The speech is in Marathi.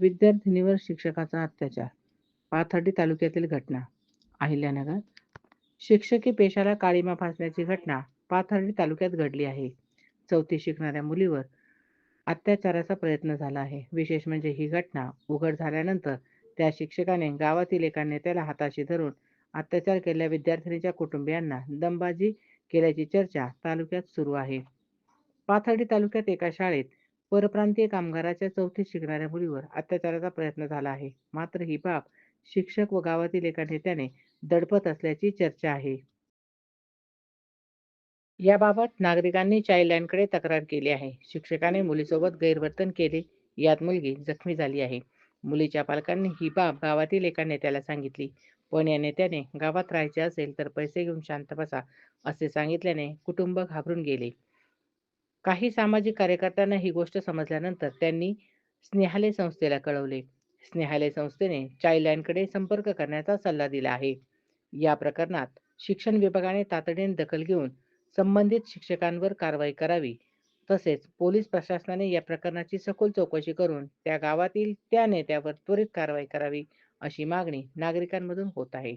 विद्यार्थिनीवर शिक्षकाचा अत्याचार पाथर्डी तालुक्यातील घटना अहिल्यानगर. शिक्षकी पेशाला काळीमा फासण्याची घटना पाथर्डी तालुक्यात घडली आहे. चौथी शिकणाऱ्या मुलीवर अत्याचाराचा प्रयत्न झाला आहे. विशेष म्हणजे ही घटना उघड झाल्यानंतर त्या शिक्षकाने गावातील एका नेत्याला हाताशी धरून अत्याचार केलेल्या विद्यार्थिनीच्या कुटुंबियांना दमबाजी केल्याची चर्चा तालुक्यात सुरू आहे. पाथर्डी तालुक्यात एका शाळेत परप्रांतीय कामगाराच्या चौथीत शिकणाऱ्या मुलीवर अत्याचाराचा प्रयत्न झाला आहे. मात्र ही बाब शिक्षक व गावातील एका नेत्याने दडपत असल्याची चर्चा आहे. याबाबत नागरिकांनी चाईल्डलाईनकडे तक्रार केली आहे. शिक्षकाने मुलीसोबत गैरवर्तन केले. यात मुलगी जखमी झाली आहे. मुलीच्या पालकांनी ही बाब गावातील एका नेत्याला सांगितली. पण या नेत्याने गावात राहायचे असेल तर पैसे घेऊन शांत बसा असे सांगितल्याने कुटुंब घाबरून गेले. काही सामाजिक कार्यकर्त्यांना ही गोष्ट समजल्यानंतर त्यांनी स्नेहालय संस्थेला कळवले. स्नेहालय संस्थेने चाईल्डलाईनकडे संपर्क करण्याचा सल्ला दिला आहे. या प्रकरणात शिक्षण विभागाने तातडीने दखल घेऊन संबंधित शिक्षकांवर कारवाई करावी. तसेच पोलीस प्रशासनाने या प्रकरणाची सखोल चौकशी करून त्या गावातील त्या नेत्यावर त्वरित कारवाई करावी अशी मागणी नागरिकांमधून होत आहे.